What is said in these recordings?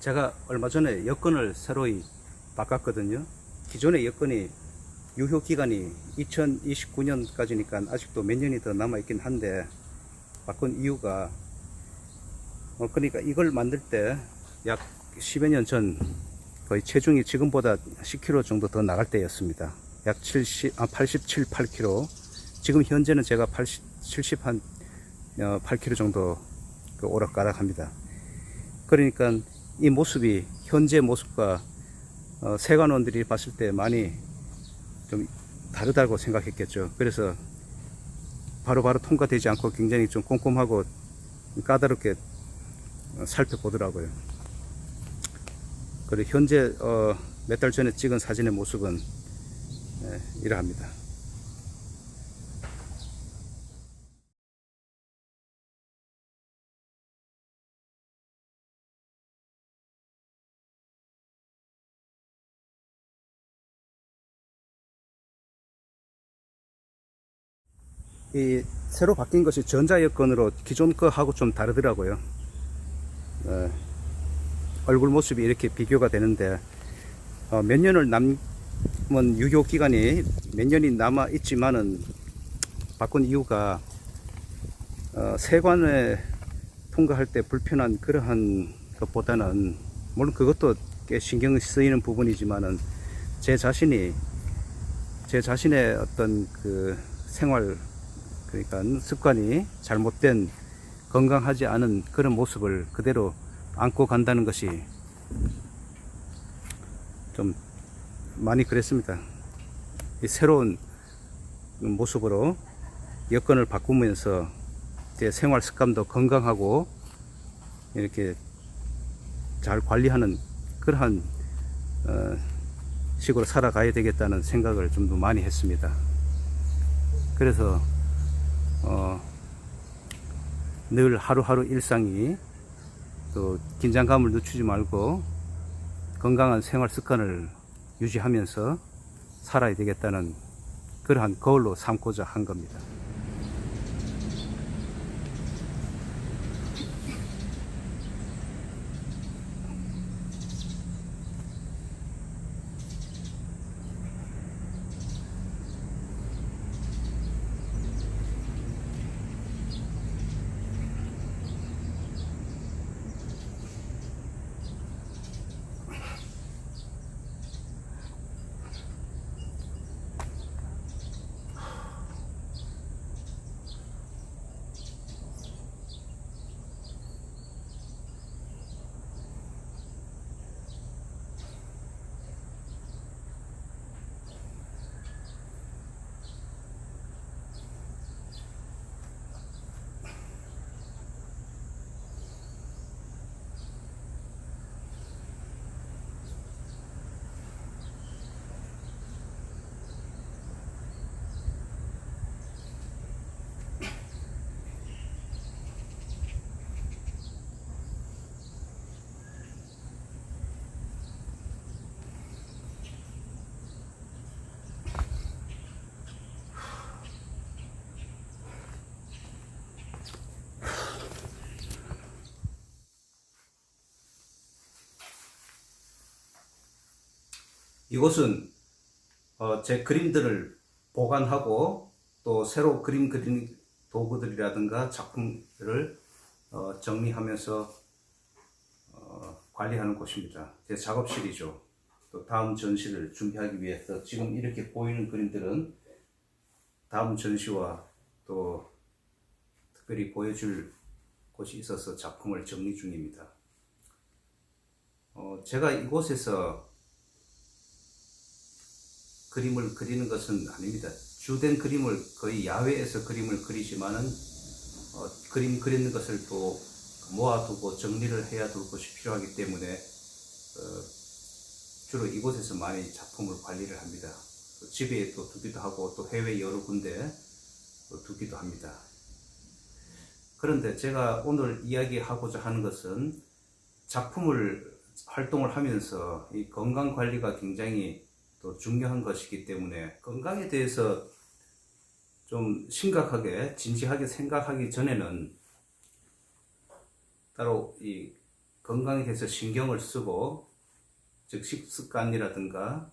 제가 얼마 전에 여권을 새로이 바꿨거든요. 기존의 여권이 유효 기간이 2029년까지니까 아직도 몇 년이 더 남아 있긴 한데 바꾼 이유가 어 그러니까 이걸 만들 때 약 10여 년 전 거의 체중이 지금보다 10kg 정도 더 나갈 때였습니다. 약 70, 아, 87, 8kg. 지금 현재는 제가 80, 70 한, 어, 8kg 정도 그 오락가락 합니다. 그러니까 이 모습이 현재 모습과 어, 세관원들이 봤을 때 많이 좀 다르다고 생각했겠죠. 그래서 바로바로 통과되지 않고 굉장히 좀 꼼꼼하고 까다롭게 어, 살펴보더라고요. 그리고 현재 어, 몇 달 전에 찍은 사진의 모습은 예, 이러합니다. 이 새로 바뀐 것이 전자여권으로 기존 거하고 좀 다르더라고요. 어, 얼굴 모습이 이렇게 비교가 되는데 어, 몇 년을 남은 유효 기간이 몇 년이 남아 있지만은 바꾼 이유가 어, 세관에 통과할 때 불편한 그러한 것보다는 물론 그것도 꽤 신경 쓰이는 부분이지만은 제 자신이 제 자신의 어떤 그 생활 그러니까 습관이 잘못된 건강하지 않은 그런 모습을 그대로 안고 간다는 것이 좀 많이 그랬습니다. 이 새로운 모습으로 여건을 바꾸면서 제 생활 습관도 건강하고 이렇게 잘 관리하는 그러한 어, 식으로 살아가야 되겠다는 생각을 좀 더 많이 했습니다. 그래서 어, 늘 하루하루 일상이 또 긴장감을 늦추지 말고 건강한 생활 습관을 유지하면서 살아야 되겠다는 그러한 거울로 삼고자 한 겁니다. 이곳은 어, 제 그림들을 보관하고 또 새로 그림 그리는 도구들이라든가 작품들을 어, 정리하면서 어, 관리하는 곳입니다. 제 작업실이죠. 또 다음 전시를 준비하기 위해서 지금 이렇게 보이는 그림들은 다음 전시와 또 특별히 보여줄 곳이 있어서 작품을 정리 중입니다. 어, 제가 이곳에서 그림을 그리는 것은 아닙니다. 주된 그림을 거의 야외에서 그림을 그리지만은 어, 그림 그리는 것을 또 모아두고 정리를 해야 될 것이 필요하기 때문에 어, 주로 이곳에서 많이 작품을 관리를 합니다. 또 집에 또 두기도 하고 또 해외 여러 군데 또 두기도 합니다. 그런데 제가 오늘 이야기하고자 하는 것은 작품을 활동을 하면서 이 건강 관리가 굉장히 또 중요한 것이기 때문에 건강에 대해서 좀 심각하게 진지하게 생각하기 전에는 따로 이 건강에 대해서 신경을 쓰고 즉 식습관이라든가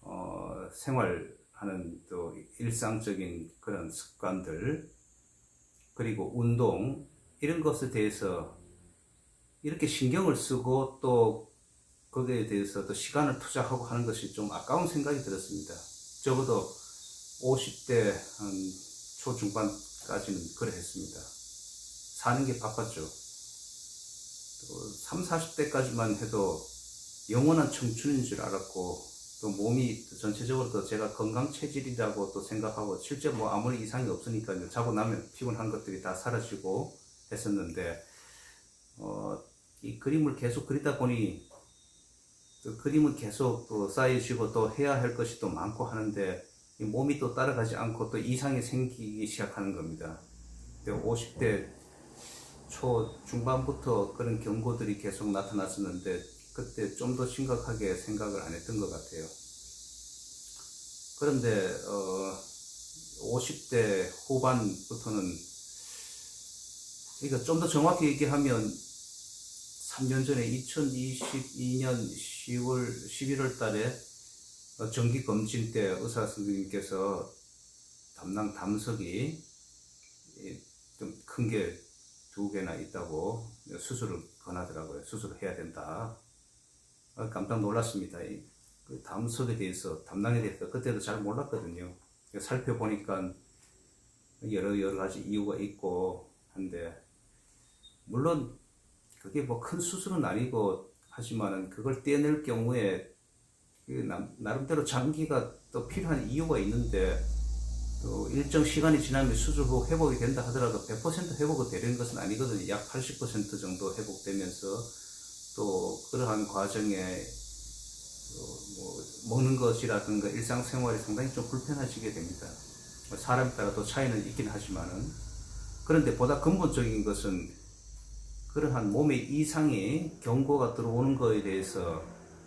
어, 생활하는 또 일상적인 그런 습관들 그리고 운동 이런 것에 대해서 이렇게 신경을 쓰고 또 거기에 대해서 또 시간을 투자하고 하는 것이 좀 아까운 생각이 들었습니다. 적어도 50대 한 초중반까지는 그래 했습니다. 사는 게 바빴죠. 또 3, 40대까지만 해도 영원한 청춘인 줄 알았고 또 몸이 전체적으로 또 제가 건강 체질이라고 또 생각하고 실제 뭐 아무리 이상이 없으니까요. 자고 나면 피곤한 것들이 다 사라지고 했었는데 어, 이 그림을 계속 그리다 보니 또 그림은 계속 또 쌓여지고 또 해야 할 것이 또 많고 하는데 이 몸이 또 따라가지 않고 또 이상이 생기기 시작하는 겁니다. 50대 초 중반부터 그런 경고들이 계속 나타났었는데 그때 좀 더 심각하게 생각을 안 했던 것 같아요. 그런데 어 50대 후반부터는 그러니까 좀 더 정확히 얘기하면 3년 전에 2022년 10월 11월 달에 어, 정기 검진 때 의사 선생님께서 담낭 담석이 좀 큰 게 두 개나 있다고 수술을 권하더라고요. 수술을 해야 된다. 어, 깜짝 놀랐습니다. 이, 그 담석에 대해서, 담낭에 대해서 그때도 잘 몰랐거든요. 살펴보니까 여러, 여러 가지 이유가 있고 한데, 물론 그게 뭐 큰 수술은 아니고 하지만은 그걸 떼낼 경우에 그 남- 나름대로 장기가 또 필요한 이유가 있는데 또 일정 시간이 지나면 수술 후 회복이 된다 하더라도 100% 회복이 되는 것은 아니거든요. 약 80% 정도 회복되면서 또 그러한 과정에 또뭐 먹는 것이라든가 일상생활이 상당히 좀 불편해지게 됩니다. 사람에 따라 또 차이는 있긴 하지만은 그런데 보다 근본적인 것은 그러한 몸의 이상이 경고가 들어오는 것에 대해서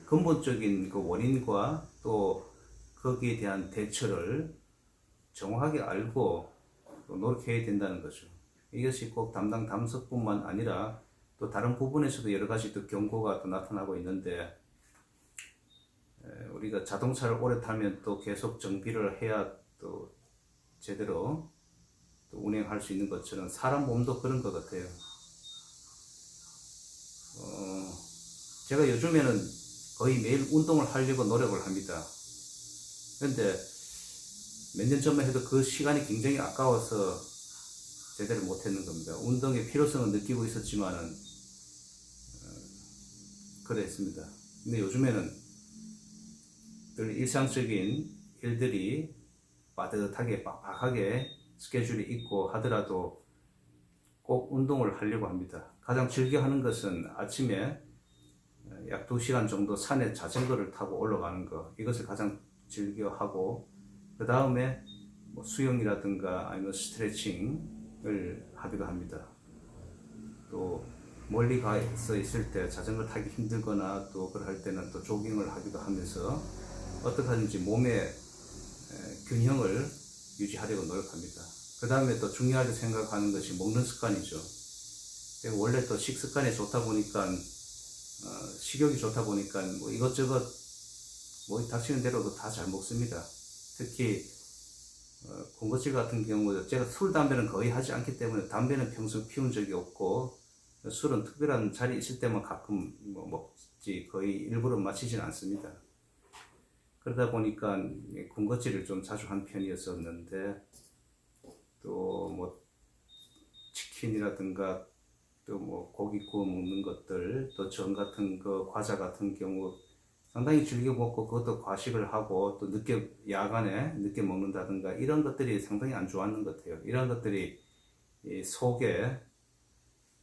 근본적인 그 원인과 또 거기에 대한 대처를 정확하게 알고 또 노력해야 된다는 거죠. 이것이 꼭 담당 담석뿐만 아니라 또 다른 부분에서도 여러 가지 또 경고가 또 나타나고 있는데 에, 우리가 자동차를 오래 타면 또 계속 정비를 해야 또 제대로 또 운행할 수 있는 것처럼 사람 몸도 그런 것 같아요. 어, 제가 요즘에는 거의 매일 운동을 하려고 노력을 합니다. 그런데 몇 년 전만 해도 그 시간이 굉장히 아까워서 제대로 못했는 겁니다. 운동의 필요성은 느끼고 있었지만은 어, 그랬습니다. 근데 요즘에는 늘 일상적인 일들이 빠듯하게 빡빡하게 스케줄이 있고 하더라도 꼭 운동을 하려고 합니다. 가장 즐겨 하는 것은 아침에 약 2시간 정도 산에 자전거를 타고 올라가는 거 이것을 가장 즐겨 하고 그 다음에 뭐 수영이라든가 아니면 스트레칭을 하기도 합니다. 또 멀리 가서 있을 때 자전거 타기 힘들거나 또 그럴 때는 또 조깅을 하기도 하면서 어떻게 하든지 몸의 에, 균형을 유지하려고 노력합니다. 그 다음에 또 중요하게 생각하는 것이 먹는 습관이죠. 원래 또 식습관이 좋다 보니까 어, 식욕이 좋다 보니까 뭐 이것저것 뭐 닥치는 대로도 다 잘 먹습니다. 특히 어, 군것질 같은 경우도 제가 술 담배는 거의 하지 않기 때문에 담배는 평소 피운 적이 없고 술은 특별한 자리 있을 때만 가끔 뭐 먹지 거의 일부러 마시진 않습니다. 그러다 보니까 군것질을 좀 자주 한 편이었었는데 또 뭐 치킨이라든가 또 뭐 고기 구워 먹는 것들 또 전 같은 거 과자 같은 경우 상당히 즐겨 먹고 그것도 과식을 하고 또 늦게 야간에 늦게 먹는다든가 이런 것들이 상당히 안 좋았는 것 같아요. 이런 것들이 이 속에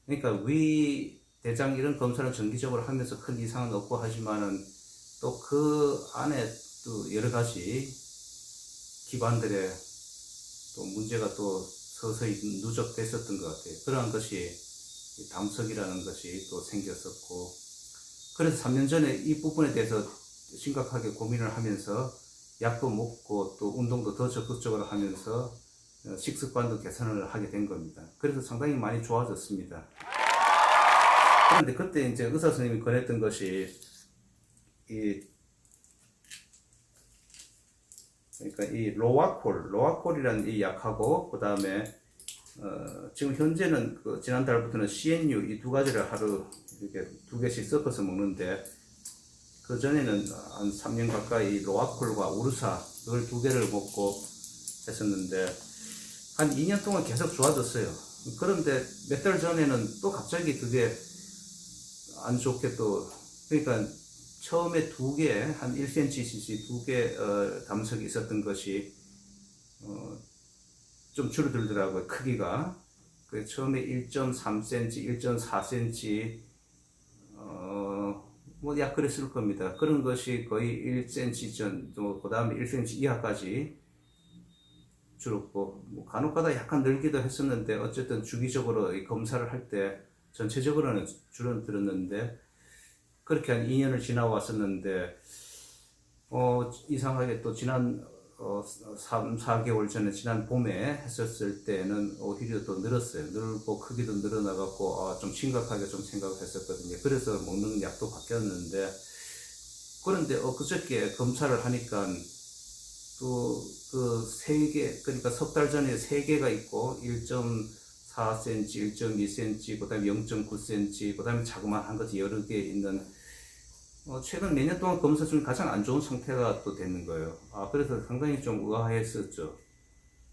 그러니까 위 대장 이런 검사를 정기적으로 하면서 큰 이상은 없고 하지만은 또 그 안에 또 여러 가지 기관들의 또 문제가 또 서서히 누적됐었던 것 같아요. 그러한 것이 이 담석이라는 것이 또 생겼었고 그래서 3년 전에 이 부분에 대해서 심각하게 고민을 하면서 약도 먹고 또 운동도 더 적극적으로 하면서 어, 식습관도 개선을 하게 된 겁니다. 그래서 상당히 많이 좋아졌습니다. 그런데 그때 이제 의사 선생님이 권했던 것이 이 그러니까 이 로아콜, 로아콜이라는 이 약하고 그 다음에 어, 지금 현재는 그 지난달부터는 CNU 이 두 가지를 하루 이렇게 두 개씩 섞어서 먹는데 그 전에는 한 3년 가까이 로아콜과 우르사 이걸 두 개를 먹고 했었는데 한 2년 동안 계속 좋아졌어요. 그런데 몇 달 전에는 또 갑자기 그게 안 좋게 또 그러니까 처음에 두 개, 한 1cmcc 두 개, 어, 담석이 있었던 것이, 어, 좀 줄어들더라고요, 크기가. 그 처음에 1.3cm, 1.4cm, 어, 뭐, 약 그랬을 겁니다. 그런 것이 거의 1cm 정도, 그 다음에 1cm 이하까지 줄었고, 뭐 간혹가다 약간 늘기도 했었는데, 어쨌든 주기적으로 이 검사를 할 때 전체적으로는 줄어들었는데, 그렇게 한 2년을 지나왔었는데, 어, 이상하게 또 지난, 어, 3, 4개월 전에 지난 봄에 했었을 때는 오히려 또 늘었어요. 늘고 크기도 늘어나갖고, 아, 좀 심각하게 좀 생각을 했었거든요. 그래서 먹는 약도 바뀌었는데, 그런데 엊그저께 검사를 하니까 또그세 개, 그러니까 석 달 전에 세 개가 있고, 1.4cm, 1.2cm, 그 다음에 0.9cm, 그 다음에 자그마한 것이 여러 개 있는, 어, 최근 몇 년 동안 검사 중에 가장 안 좋은 상태가 또 되는 거예요. 아, 그래서 상당히 좀 의아했었죠.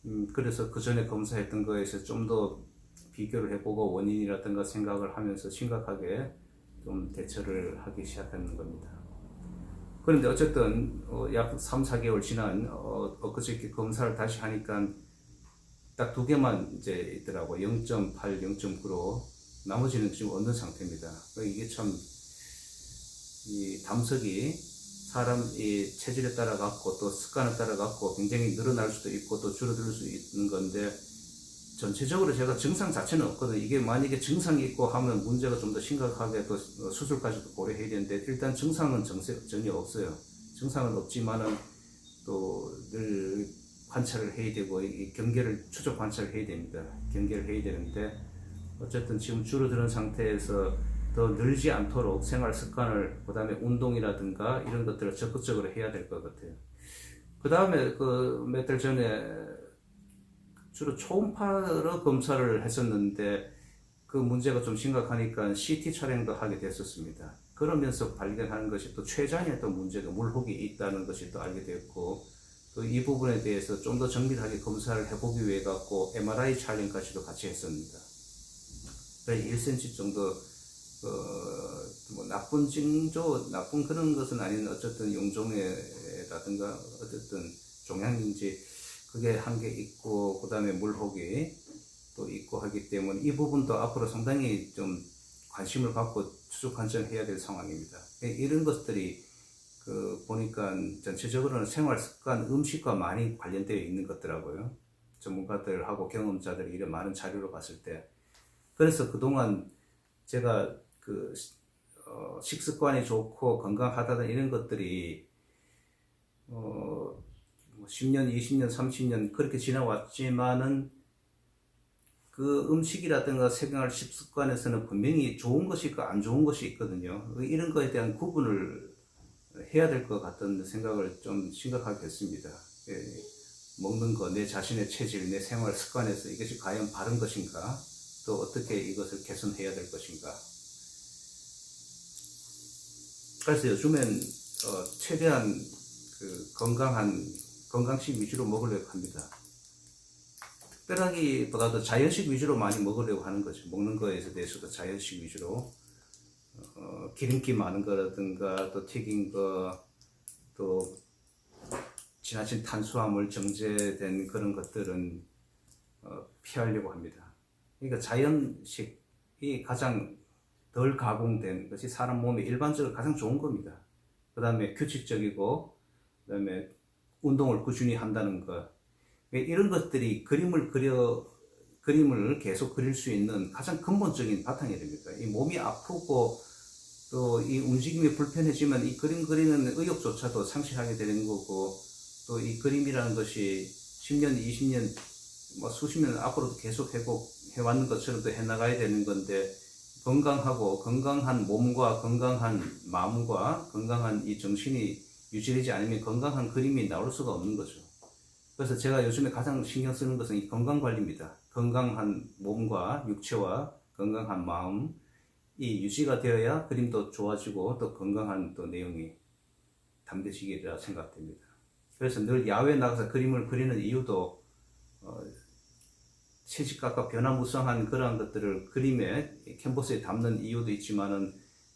음, 그래서 그 전에 검사했던 거에서 좀 더 비교를 해보고 원인이라든가 생각을 하면서 심각하게 좀 대처를 하기 시작하는 겁니다. 그런데 어쨌든 어, 약 3, 4개월 지난 어, 엊그저께 검사를 다시 하니까 딱 두 개만 이제 있더라고 0.8, 0.9로 나머지는 지금 없는 상태입니다. 그러니까 이게 참 이 담석이 사람 이 체질에 따라 갖고 또 습관에 따라 갖고 굉장히 늘어날 수도 있고 또 줄어들 수 있는 건데 전체적으로 제가 증상 자체는 없거든요. 이게 만약에 증상이 있고 하면 문제가 좀 더 심각하게 또 수술까지도 고려해야 되는데 일단 증상은 정세, 전혀 없어요. 증상은 없지만은 또 늘 관찰을 해야 되고 이 경계를 추적 관찰을 해야 됩니다. 경계를 해야 되는데 어쨌든 지금 줄어드는 상태에서 더 늘지 않도록 생활 습관을 그 다음에 운동이라든가 이런 것들을 적극적으로 해야 될 것 같아요. 그 다음에 그 몇 달 전에 주로 초음파로 검사를 했었는데 그 문제가 좀 심각하니까 CT 촬영도 하게 됐었습니다. 그러면서 발견하는 것이 또 췌장에 또 문제가 물혹이 있다는 것이 또 알게 됐고 또 이 부분에 대해서 좀 더 정밀하게 검사를 해보기 위해 갖고 MRI 촬영까지도 같이 했습니다. 그래 1cm 정도 나쁜 징조, 나쁜 그런 것은 아닌 어쨌든 용종에라든가 어쨌든 종양인지 그게 한개 있고 그 다음에 물혹이 또 있고 하기 때문에 이 부분도 앞으로 상당히 좀 관심을 갖고 추적 관찰해야 될 상황입니다. 이런 것들이 그 보니까 전체적으로는 생활 습관, 음식과 많이 관련되어 있는 것더라고요. 전문가들하고 경험자들이 이런 많은 자료를 봤을 때. 그래서 그동안 제가 그 어, 식습관이 좋고 건강하다는 이런 것들이 어, 뭐 10년, 20년, 30년 그렇게 지나왔지만은 그 음식이라든가 생활 식습관에서는 분명히 좋은 것이 있고 안 좋은 것이 있거든요. 이런 거에 대한 구분을 해야 될 것 같다는 생각을 좀 심각하게 했습니다. 예, 먹는 거, 내 자신의 체질, 내 생활 습관에서 이것이 과연 바른 것인가? 또 어떻게 이것을 개선해야 될 것인가? 그래서 요즘엔 어, 최대한 그 건강한 건강식 위주로 먹으려고 합니다. 특별하기보다도 자연식 위주로 많이 먹으려고 하는 거죠. 먹는 거에 대해서도 자연식 위주로 어, 기름기 많은 거라든가 또 튀긴 거, 또 지나친 탄수화물 정제된 그런 것들은 어, 피하려고 합니다. 그러니까 자연식이 가장 덜 가공된 것이 사람 몸에 일반적으로 가장 좋은 겁니다. 그 다음에 규칙적이고, 그 다음에 운동을 꾸준히 한다는 것. 이런 것들이 그림을 그려, 그림을 계속 그릴 수 있는 가장 근본적인 바탕이 됩니다. 이 몸이 아프고, 또 이 움직임이 불편해지면 이 그림 그리는 의욕조차도 상실하게 되는 거고, 또 이 그림이라는 것이 10년, 20년, 뭐 수십 년 앞으로도 계속 회복해왔는 것처럼 또 해나가야 되는 건데, 건강하고 건강한 몸과 건강한 마음과 건강한 이 정신이 유지되지 않으면 건강한 그림이 나올 수가 없는 거죠. 그래서 제가 요즘에 가장 신경 쓰는 것은 이 건강 관리입니다. 건강한 몸과 육체와 건강한 마음 이 유지가 되어야 그림도 좋아지고 또 건강한 또 내용이 담겨지리라 생각됩니다. 그래서 늘 야외 나가서 그림을 그리는 이유도 어, 채집각과 변화무쌍한 그러한 것들을 그림에 캔버스에 담는 이유도 있지만은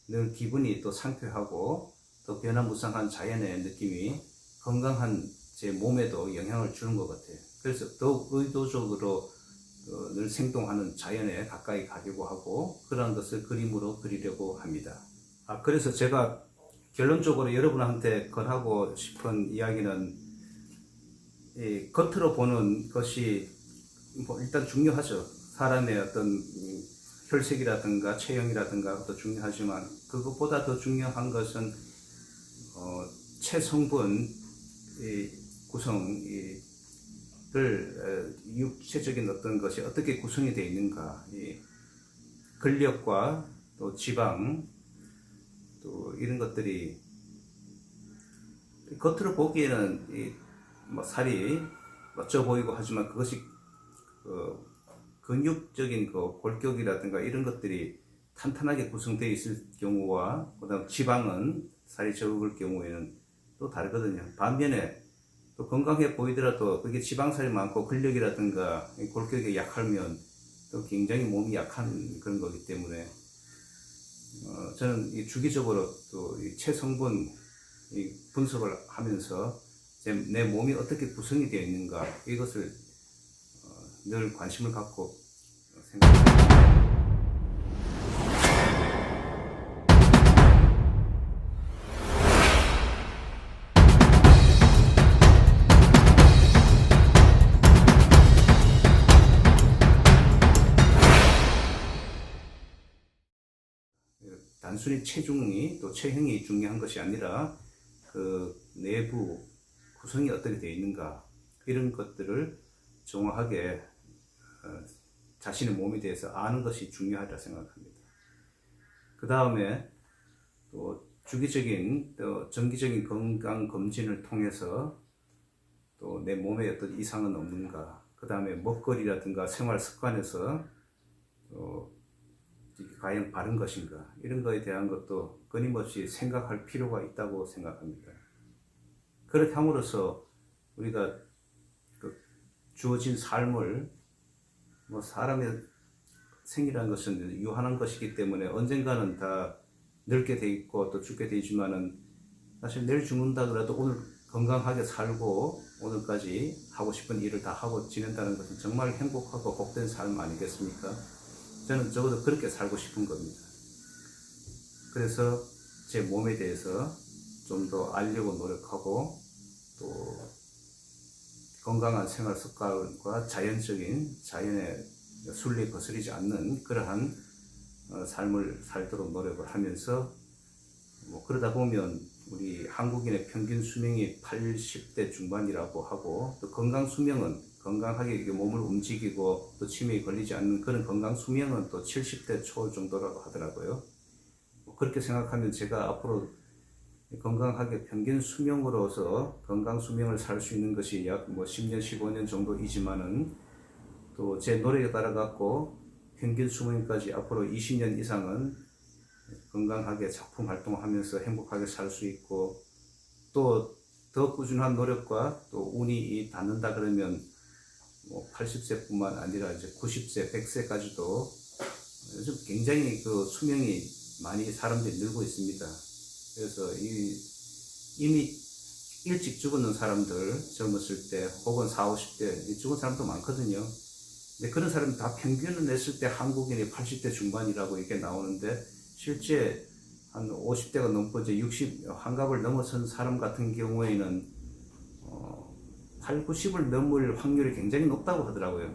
늘 기분이 또 상쾌하고 또 변화무쌍한 자연의 느낌이 건강한 제 몸에도 영향을 주는 것 같아요. 그래서 더욱 의도적으로 어, 늘 생동하는 자연에 가까이 가려고 하고 그러한 것을 그림으로 그리려고 합니다. 아, 그래서 제가 결론적으로 여러분한테 권하고 싶은 이야기는 이 겉으로 보는 것이 뭐 일단 중요하죠. 사람의 어떤 음, 혈색이라든가 체형이라든가 것도 중요하지만 그것보다 더 중요한 것은 어, 체성분 이 구성 이, 를 어, 육체적인 어떤 것이 어떻게 구성이 되어 있는가 이 근력과 또 지방 또 이런 것들이 겉으로 보기에는 이, 뭐 살이 멋져 보이고 하지만 그것이 그 근육적인 그 골격이라든가 이런 것들이 탄탄하게 구성되어 있을 경우와 그다음 지방은 살이 적을 경우에는 또 다르거든요. 반면에 또 건강해 보이더라도 그게 지방살이 많고 근력이라든가 이 골격이 약하면 또 굉장히 몸이 약한 그런 거기 때문에 어, 저는 이 주기적으로 또이 체성분 이 분석을 하면서 제, 내 몸이 어떻게 구성이 되어 있는가 이것을 어, 늘 관심을 갖고 생각합니다. 단순히 체중이 또 체형이 중요한 것이 아니라 그 내부 구성이 어떻게 되어 있는가 이런 것들을 정확하게 어, 자신의 몸에 대해서 아는 것이 중요하다 생각합니다. 그 다음에 또 주기적인 또 정기적인 건강 검진을 통해서 또 내 몸에 어떤 이상은 없는가 그 다음에 먹거리라든가 생활 습관에서 또 과연 바른 것인가 이런 거에 대한 것도 끊임없이 생각할 필요가 있다고 생각합니다. 그렇게 함으로써 우리가 그 주어진 삶을 뭐 사람의 생이라는 것은 유한한 것이기 때문에 언젠가는 다 늙게 돼 있고 또 죽게 되지만은 사실 내일 죽는다 그래도 오늘 건강하게 살고 오늘까지 하고 싶은 일을 다 하고 지낸다는 것은 정말 행복하고 복된 삶 아니겠습니까? 저는 적어도 그렇게 살고 싶은 겁니다. 그래서 제 몸에 대해서 좀 더 알려고 노력하고 또 건강한 생활 습관과 자연적인 자연의 순리에 거스르지 않는 그러한 어, 삶을 살도록 노력을 하면서 뭐 그러다 보면 우리 한국인의 평균 수명이 80대 중반이라고 하고 또 건강 수명은 건강하게 몸을 움직이고 또 치매에 걸리지 않는 그런 건강 수명은 또 70대 초 정도라고 하더라고요. 뭐 그렇게 생각하면 제가 앞으로 건강하게 평균 수명으로서 건강 수명을 살 수 있는 것이 약 뭐 10년, 15년 정도이지만은 또 제 노력에 따라 갖고 평균 수명까지 앞으로 20년 이상은 건강하게 작품 활동하면서 행복하게 살 수 있고 또 더 꾸준한 노력과 또 운이 닿는다 그러면 뭐 80세뿐만 아니라 이제 90세, 100세까지도 요즘 굉장히 그 수명이 많이 사람들이 늘고 있습니다. 그래서 이 이미 일찍 죽었는 사람들 젊었을 때 혹은 40, 50대 죽은 사람도 많거든요. 근데 그런 사람 다 평균을 냈을 때 한국인이 80대 중반이라고 이렇게 나오는데 실제 한 50대가 넘고 이제 60 환갑을 넘어선 사람 같은 경우에는 어, 8, 90을 넘을 확률이 굉장히 높다고 하더라고요.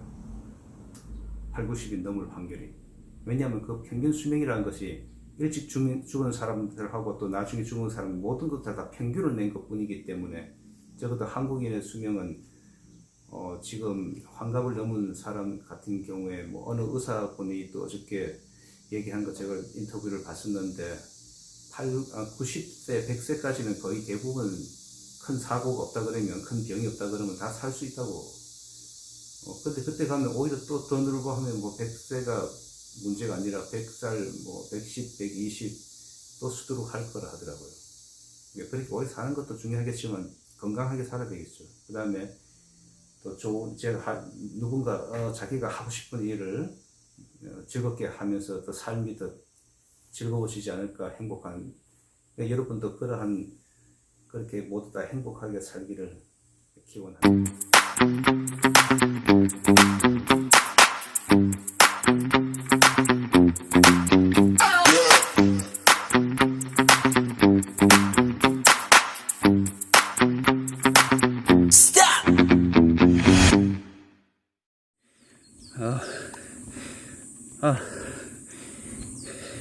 8, 90이 넘을 확률이. 왜냐하면 그 평균 수명이라는 것이 일찍 죽, 죽은 사람들하고 또 나중에 죽은 사람 모든 것들 다 평균을 낸 것 뿐이기 때문에 적어도 한국인의 수명은 어, 지금 환갑을 넘은 사람 같은 경우에 뭐 어느 의사분이 또 어저께 얘기한 거 제가 인터뷰를 봤었는데 8, 아, 90세, 100세까지는 거의 대부분 큰 사고가 없다 그러면 큰 병이 없다 그러면 다 살 수 있다고. 어, 근데 그때 가면 오히려 또더 늘고 하면 뭐 100세가 문제가 아니라 100살, 뭐 110, 120 또 수두룩 할 거라 하더라고요. 그렇게 오래 사는 것도 중요하겠지만 건강하게 살아야 되겠죠. 그 다음에 또 좋은, 제가 하- 누군가, 어, 자기가 하고 싶은 일을 어, 즐겁게 하면서 더 삶이 더 즐거워지지 않을까 행복한 그러니까 여러분도 그러한 그렇게 모두 다 행복하게 살기를 기원합니다.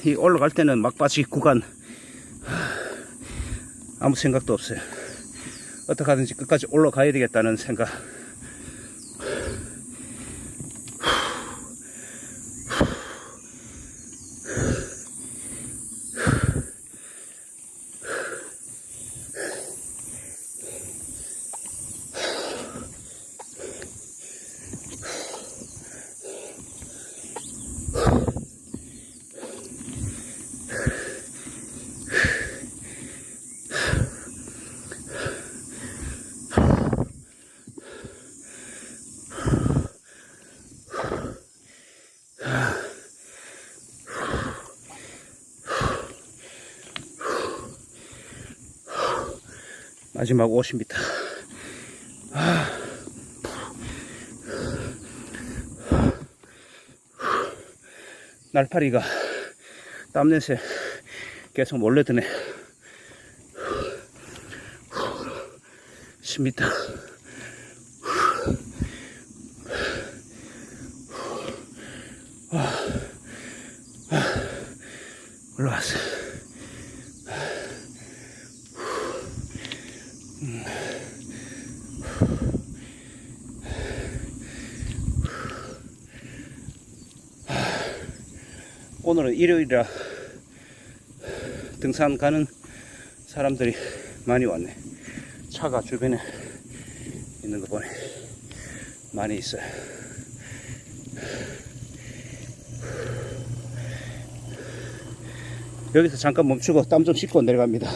이 올라갈 때는 막바지 구간 아무 생각도 없어요. 어떻게 하든지 끝까지 올라가야 되겠다는 생각. 마지막 50m. 날파리가 땀냄새 계속 몰래 드네. 10m. 오늘은 일요일이라 등산 가는 사람들이 많이 왔네. 차가 주변에 있는 거 보네. 많이 있어요. 여기서 잠깐 멈추고 땀 좀 씻고 내려갑니다.